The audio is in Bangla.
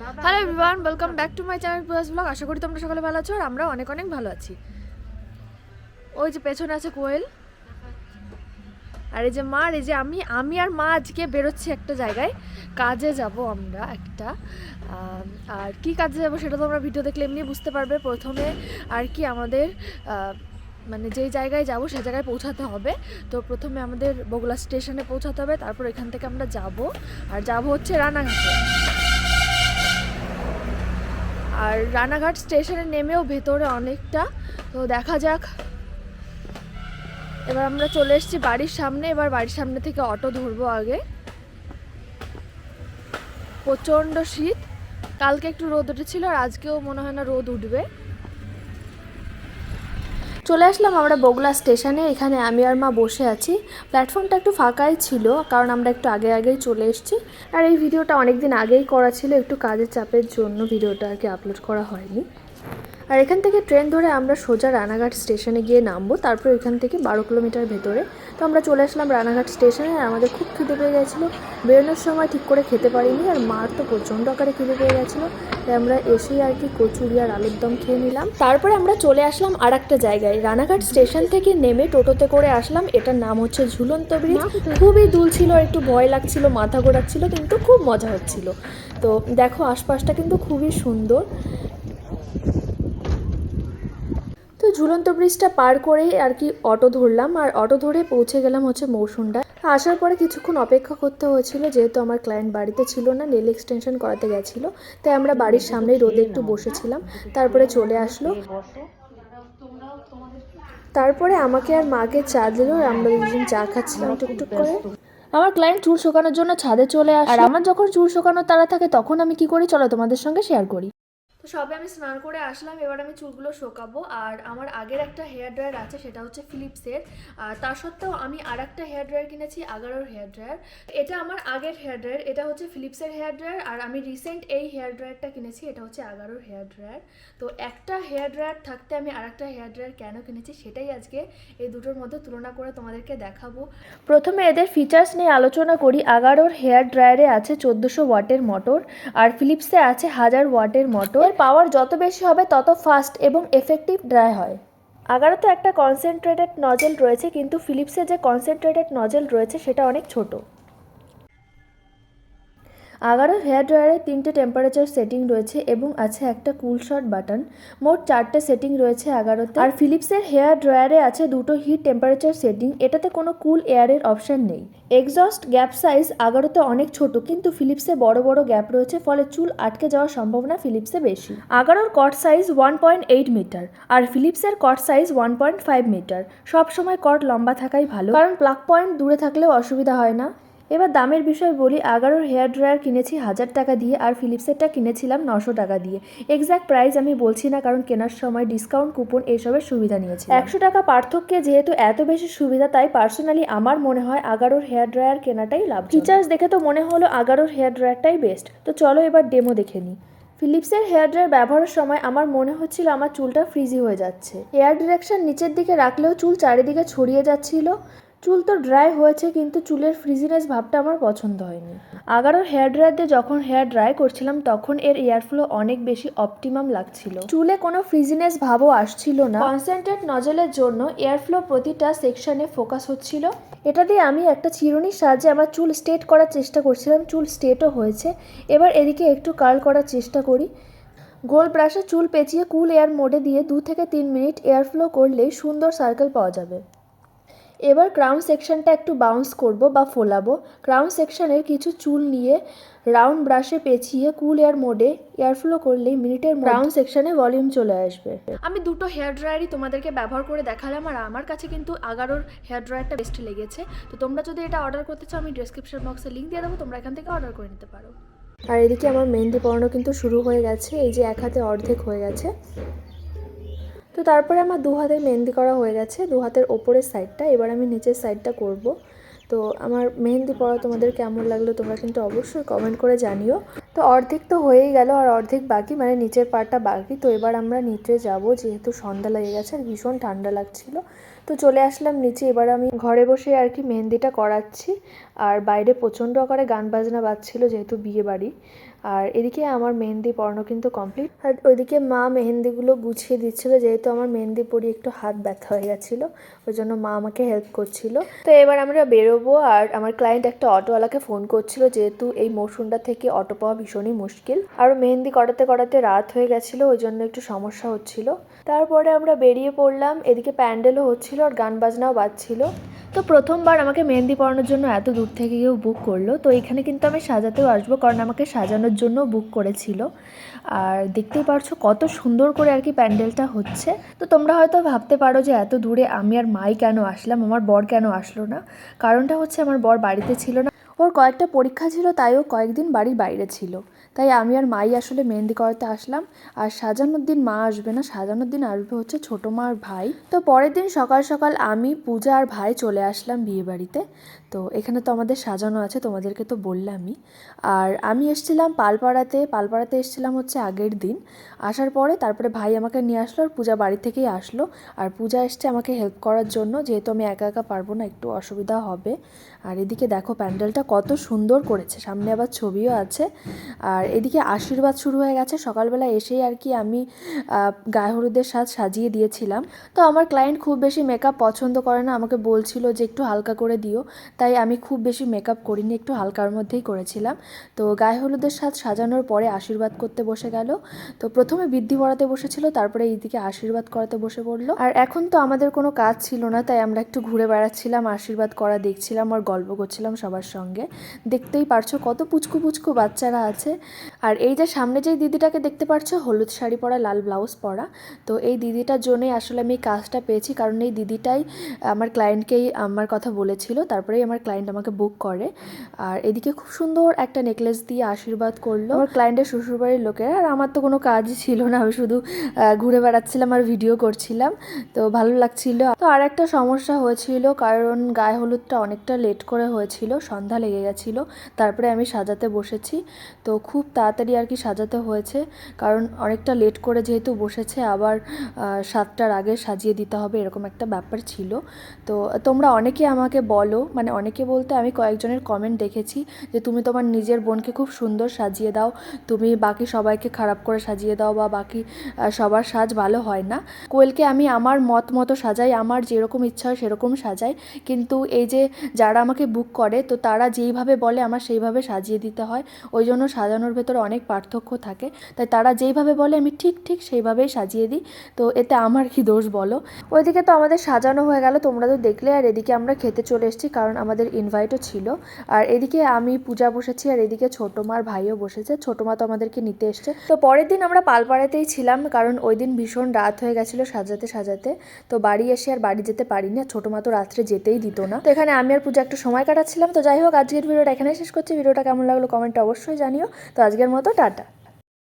Hello everyone welcome back to my channel plus blog আশা করি তোমরা সকলে ভালো আছো আর আমরা অনেক অনেক ভালো আছি। ওই যে পেছনে আছে কোয়েল। আর এই যে মা, আর এই যে আমি আমি আর মা আজকে বেরোচ্ছি একটা জায়গায়। কাজে যাব আমরা একটা। আর কি কাজে যাব সেটা তো আমরা ভিডিও দেখলে এমনি বুঝতে পারবে। প্রথমে আর কি আমাদের মানে যেই জায়গায় যাব সেই জায়গায় পৌঁছাতে হবে। তো প্রথমে আমাদের বগুলা স্টেশনে পৌঁছাতে হবে। তারপর এখান থেকে আমরা যাব। আর যাব হচ্ছে রানাঘাটে। আর রানাঘাট স্টেশনে নেমেও ভেতরে অনেকটা। তো দেখা যাক। এবার আমরা চলে এসেছি বাড়ির সামনে। এবার বাড়ির সামনে থেকে অটো ধরবো আগে। প্রচণ্ড শীত। কালকে একটু রোদ উঠেছিল আর আজকেও মনে হয় না রোদ উঠবে। চলে আসলাম আমরা বগুলা স্টেশনে, এখানে আমি আর মা বসে আছি। প্ল্যাটফর্মটা একটু ফাঁকাই ছিল, কারণ আমরা একটু আগে আগেই চলে এসেছি। আর এই ভিডিওটা অনেক দিন আগেই করা ছিল, একটু কাজের চাপের জন্য ভিডিওটা আর কি আপলোড করা হয়নি। আর এখান থেকে ট্রেন ধরে আমরা সোজা রানাঘাট স্টেশনে গিয়ে নামবো তারপর এখান থেকে বারো কিলোমিটার ভেতরে। তো আমরা চলে আসলাম রানাঘাট স্টেশনে আর আমাদের খুব খিদে পেয়ে গেছিল। বেরোনোর সময় ঠিক করে খেতে পারিনি আর মার তো প্রচণ্ড আকারে খিদে পেয়ে গেছিল। তাই আমরা এসেই আর কি কচুরি আর আলুর দম খেয়ে নিলাম। তারপরে আমরা চলে আসলাম আর একটা জায়গায়। রানাঘাট স্টেশন থেকে নেমে টোটোতে করে আসলাম। এটার নাম হচ্ছে ঝুলন্ত ব্রিজ। খুবই দুল ছিল একটু ভয় লাগছিল মাথা ঘোরাচ্ছিল কিন্তু খুব মজা হচ্ছিল। তো দেখো আশপাশটা কিন্তু খুবই সুন্দর তো ঝুলন্ত ব্রিজটা পার করেই আর কি অটো ধরলাম আর অটো ধরে পৌঁছে গেলাম হচ্ছে মৌসুমটা আসার পরে কিছুক্ষণ অপেক্ষা করতে হয়েছিল, যেহেতু আমার ক্লায়েন্ট বাড়িতে ছিল না নেল এক্সটেনশন করাতে গেছিল, তাই আমরা বাড়ির সামনেই রোদে একটু বসেছিলাম। তারপরে চলে আসলো। তারপরে আমাকে আর মাকে চা দিল আর আমরা দুজন চা খাচ্ছিলাম টুকটুক করে। আমার ক্লায়েন্ট চুল শুকানোর জন্য ছাদে চলে আসে আর আমার যখন চুল শুকানোর তারা থাকে, তখন আমি কি করি? চলো তোমাদের সঙ্গে শেয়ার করি। তো সবে আমি স্নান করে আসলাম, এবার আমি চুলগুলো শোকাবো। আর আমার আগের একটা হেয়ার ড্রায়ার আছে, সেটা হচ্ছে ফিলিপসের আর তার সত্ত্বেও আমি আর একটা হেয়ার ড্রায়ার কিনেছি আগারোর হেয়ার ড্রায়ার এটা আমার আগের হেয়ার ড্রায়ার এটা হচ্ছে ফিলিপসের হেয়ার ড্রায়ার আর আমি রিসেন্ট এই হেয়ার ড্রায়ারটা কিনেছি, এটা হচ্ছে আগারোর হেয়ার ড্রায়ার তো একটা হেয়ার ড্রায়ার থাকতে আমি আর একটা হেয়ার ড্রায়ার কেন কিনেছি, সেটাই আজকে এই দুটোর মধ্যে তুলনা করে তোমাদেরকে দেখাবো। প্রথমে এদের ফিচার্স নিয়ে আলোচনা করি। আগারোর হেয়ার ড্রায়ারে আছে চোদ্দোশো ওয়াটের মোটর আর ফিলিপসে আছে হাজার ওয়াটের মোটর এর পাওয়ার যত বেশি হবে, তত ফাস্ট এবং এফেক্টিভ ড্রাই হয়। আগারোতে একটা কনসেন্ট্রেটেড নজেল রয়েছে, কিন্তু ফিলিপসের যে কনসেন্ট্রেটেড নজেল রয়েছে, সেটা অনেক ছোট। আগারো হেয়ার ড্রায়ারে তিনটে টেম্পারেচার সেটিং রয়েছে এবং আছে একটা কুল শট বাটন মোট চারটে সেটিং রয়েছে এগারোতে আর ফিলিপসের হেয়ার ড্রায়ারে আছে দুটো হিট টেম্পারেচার সেটিং এটাতে কোনো কুল এয়ারের অপশন নেই। এক্সস্ট গ্যাপ সাইজ আগারোতে অনেক ছোট, কিন্তু ফিলিপসে বড় বড় গ্যাপ রয়েছে, ফলে চুল আটকে যাওয়ার সম্ভাবনা ফিলিপসে বেশি। আগারোর cot size one point eight metre আর ফিলিপসের cot size one point five metre সবসময় কট লম্বা থাকাই ভালো, কারণ প্লাক পয়েন্ট দূরে থাকলেও অসুবিধা হয় না। এবার দামের বিষয় বলি, আগারোর হেয়ার ড্রায়ার কিনেছি হাজার টাকা দিয়ে আর ফিলিপসেরটা কিনেছিলাম নশো টাকা দিয়ে। এক্স্যাক্ট প্রাইস আমি বলছি না, কারণ কেনার সময় ডিসকাউন্ট কুপন এসবের সুবিধা নিয়েছি। একশো টাকা পার্থক্যে যেহেতু এত বেশি সুবিধা, তাই পার্সোনালি আমার মনে হয় আগারোর হেয়ার ড্রায়ার কেনাটাই লাভ ফিচার্স দেখে তো মনে হলো আগারোর হেয়ার ড্রায়ারটাই বেস্ট তো চলো এবার ডেমো দেখে নিই। ফিলিপসের হেয়ার ড্রায়ার ব্যবহারের সময় আমার মনে হচ্ছিল আমার চুলটা ফ্রিজি হয়ে যাচ্ছে। এয়ার ডিরেকশন নিচের দিকে রাখলেও চুল চারিদিকে ছড়িয়ে যাচ্ছিল। চুল তো ড্রাই হয়েছে, কিন্তু চুলের ফ্রিজিনেস ভাবটা আমার পছন্দ হয়নি। আগারোর হেয়ার ড্রায়ার দিয়ে যখন হেয়ার ড্রাই করছিলাম, তখন এর এয়ার ফ্লো অনেক বেশি অপটিমাম লাগছিল। চুলে কোনো ফ্রিজিনেস ভাবও আসছিল না। কনসেন্ট্রেট নজলের জন্য এয়ার ফ্লো প্রতিটা সেকশনে ফোকাস হচ্ছিল। এটা দিয়ে আমি একটা চিরুনির সাহায্যে আমার চুল স্ট্রেট করার চেষ্টা করছিলাম, চুল স্ট্রেটও হয়েছে। এবার এদিকে একটু কার্ল করার চেষ্টা করি। গোল ব্রাশে চুল পেঁচিয়ে কুল এয়ার মোডে দিয়ে দু থেকে তিন মিনিট এয়ার ফ্লো করলেই সুন্দর সার্কেল পাওয়া যাবে। এবার ক্রাউন সেকশনটা একটু বাউন্স করব বা ফোলাবো। ক্রাউন সেকশনের কিছু চুল নিয়ে রাউন্ড ব্রাশে পেঁচিয়ে কুল এয়ার মোডে এয়ার ফ্লো করলেই মিনিটের রাউন্ড সেকশনে ভলিউম চলে আসবে। আমি দুটো হেয়ার ড্রায়ারই তোমাদেরকে ব্যবহার করে দেখালাম আর আমার কাছে কিন্তু আগারোর হেয়ার ড্রায়ারটা বেস্ট লেগেছে। তো তোমরা যদি এটা অর্ডার করতে চাও আমি ডিসক্রিপশন বক্সে লিঙ্ক দিয়ে দেবো তোমরা এখান থেকে অর্ডার করে নিতে পারো। আর এদিকে আমার মেহেন্দি পড়ানো কিন্তু শুরু হয়ে গেছে এই যে এক হাতে অর্ধেক হয়ে গেছে। তো তারপরে আমার দু হাতে মেহেন্দি করা হয়ে গেছে। দু হাতের ওপরের সাইডটা এবার আমি নিচের সাইডটা করব। তো আমার মেহেন্দি পড়া তোমাদের কেমন লাগল তোমরা কিন্তু অবশ্যই কমেন্ট করে জানিও। তো অর্ধেক তো হয়েই গেল আর অর্ধেক বাকি মানে নিচের পার্টটা বাকি। তো এবার আমরা নিচে যাব, যেহেতু সন্ধ্যা লেগে গেছে আর ভীষণ ঠান্ডা লাগছিল। তো চলে আসলাম নিচে। এবার আমি ঘরে বসে আর কি মেহেন্দিটা করাচ্ছি। আর বাইরে প্রচণ্ড আকারে গান বাজনা বাজছিল যেহেতু বিয়ে বাড়ি আর এদিকে আমার মেহেন্দি পড়ানো কিন্তু কমপ্লিট আর ওইদিকে মা মেহেন্দিগুলো গুছিয়ে দিচ্ছিল, যেহেতু আমার মেহেন্দি পরিয়ে একটু হাত ব্যথা হয়ে গেছিল, ওই জন্য মা আমাকে হেল্প করছিল। তো এবার আমরা বেরোবো, আর আমার ক্লায়েন্ট একটা অটোওয়ালাকে ফোন করছিল, যেহেতু এই মৌসুমটা থেকে অটো পাওয়া ভীষণই মুশকিল। আর মেহেন্দি করাতে করাতে রাত হয়ে গেছিল, ওই জন্য একটু সমস্যা হচ্ছিল। তারপরে আমরা বেরিয়ে পড়লাম, এদিকে প্যান্ডেলও হচ্ছিল আর গান বাজনাও বাজছিল। তো প্রথমবার আমাকে মেহেন্দি পড়ানোর জন্য এত দূর থেকে কেউ বুক করল। তো এখানে কিন্তু আমি সাজাতেও আসব কারণ আমাকে সাজানোর জন্য বুক করেছিল। আর দেখতেই পারছ কত সুন্দর করে আর কি প্যান্ডেলটা হচ্ছে। তো তোমরা হয়তো ভাবতে পারো যে এত দূরে আমি আর মাই কেন আসলাম? আমার বর কেন আসলো না? কারণটা হচ্ছে আমার বর বাড়িতে ছিল না। ওর কয়েকটা পরীক্ষা ছিল তাইও কয়েকদিন বাড়ির বাইরে ছিল। তাই আমি আর মাই আসলে মেহেন্দি করাতে আসলাম। আর সাজানোর দিন মা আসবে না, সাজানোর দিন আসবে হচ্ছে ছোটো মার ভাই। তো পরের দিন সকাল সকাল আমি, পূজা আর ভাই চলে আসলাম বিয়ে বাড়িতে। তো এখানে তো আমাদের সাজানো আছে, তোমাদেরকে তো বললামই। আর আমি এসেছিলাম পালপাড়াতে পালপাড়াতে এসেছিলাম হচ্ছে আগের দিন। আসার পরে তারপরে ভাই আমাকে নিয়ে আসলো আর পূজা বাড়ি থেকেই আসলো। আর পূজা এসছে আমাকে হেল্প করার জন্য, যেহেতু আমি একা একা পারব না, একটু অসুবিধা হবে। আর এদিকে দেখো প্যান্ডেলটা কত সুন্দর করেছে, সামনে আবার ছবিও আছে। আর এদিকে আশীর্বাদ শুরু হয়ে গেছে। সকালবেলা এসেই আর কি আমি গায়ে হলুদের সাজ সাজিয়ে দিয়েছিলাম। তো আমার ক্লায়েন্ট খুব বেশি মেকআপ পছন্দ করে না। আমাকে বলছিল যে একটু হালকা করে দিও। তাই আমি খুব বেশি মেকআপ করিনি, একটু হালকার মধ্যেই করেছিলাম। তো গায়ে হলুদের সাজ সাজানোর পরে আশীর্বাদ করতে বসে গেল। তো প্রথমে বৃদ্ধি পড়াতে বসেছিল, তারপরে এইদিকে আশীর্বাদ করাতে বসে পড়ল। আর এখন তো আমাদের কোনো কাজ ছিল না, তাই আমরা একটু ঘুরে বেড়াচ্ছিলাম, আশীর্বাদ করা দেখছিলাম, আর গল্প করছিলাম সবার সঙ্গে। দেখতেই পারছ কত পুচকু পুচকু বাচ্চারা আছে। আর এই যে সামনে যেই দিদিটাকে দেখতে পারছ, হলুদ শাড়ি পরা, লাল ব্লাউজ পরা, তো এই দিদিটার জন্যই আসলে আমি এই কাজটা পেয়েছি। কারণ এই দিদিটাই আমার ক্লায়েন্টকেই আমার কথা বলেছিল, তারপরেই আমার ক্লায়েন্ট আমাকে বুক করে। আর এদিকে খুব সুন্দর একটা নেকলেস দিয়ে আশীর্বাদ করল আমার ক্লায়েন্টের শ্বশুরবাড়ির লোকেরা। আর আমার তো কোনো কাজই ছিল না, আমি শুধু ঘুরে বেড়াচ্ছিলাম আর ভিডিও করছিলাম। তো ভালো লাগছিল। তো আর একটা সমস্যা হয়েছিল, কারণ গায়ে হলুদটা অনেকটা লেট করে হয়েছিল, সন্ধ্যা লেগে গেছিল, তারপরে আমি সাজাতে বসেছি। তো খুব তাড়াতাড়ি আর কি সাজাতে হয়েছে। কারণ অনেকটা লেট করে যেহেতু বসেছে, আবার সাতটার আগে সাজিয়ে দিতে হবে এরকম একটা ব্যাপার ছিল। তো, তোমরা অনেকে আমাকে বলো মানে অনেকে বলতে আমি কয়েকজনের কমেন্ট দেখেছি যে, তুমি তোমার নিজের বোনকে খুব সুন্দর সাজিয়ে দাও। তুমি বাকি সবাইকে খারাপ করে সাজিয়ে দাও বা বাকি সবার সাজ ভালো হয় না। কোয়েলকে আমি আমার মত মতো সাজাই, আমার যেরকম ইচ্ছা হয় সেরকম সাজাই। কিন্তু এই যে, যারা আমাকে বুক করে, তো তারা যেইভাবে বলে, আমার সেইভাবে সাজিয়ে দিতে হয়। ওই জন্য সাজানোর ভেতরে অনেক পার্থক্য থাকে। তাই তারা যেইভাবে বলে, আমি ঠিক ঠিক সেইভাবেই সাজিয়ে দিই। তো এতে আমার কি দোষ বলো? ওইদিকে তো আমাদের সাজানো হয়ে গেল, তোমরা তো দেখলে। আর এদিকে আমরা খেতে চলে এসেছি, কারণ আমাদের ইনভাইটও ছিল। আর এদিকে আমি পূজা বসেছি, আর এদিকে ছোটো মার ভাইও বসেছে। ছোটো মা তো আমাদেরকে নিতে এসছে। তো পরের দিন আমরা পালপাড়াতেই ছিলাম, কারণ ওই দিন ভীষণ রাত হয়ে গেছিল সাজাতে সাজাতে। তো বাড়ি এসে আর বাড়ি যেতে পারিনি, আর ছোটো মা তো রাত্রে যেতেই দিত না। তো এখানে আমি আর পূজা একটু সময় কাটাচ্ছিলাম। তো যাই হোক, আজকের ভিডিওটা এখানেই শেষ করছি। ভিডিওটা কেমন লাগল কমেন্টে অবশ্যই জানিও। তো আজকের মতো টাটা।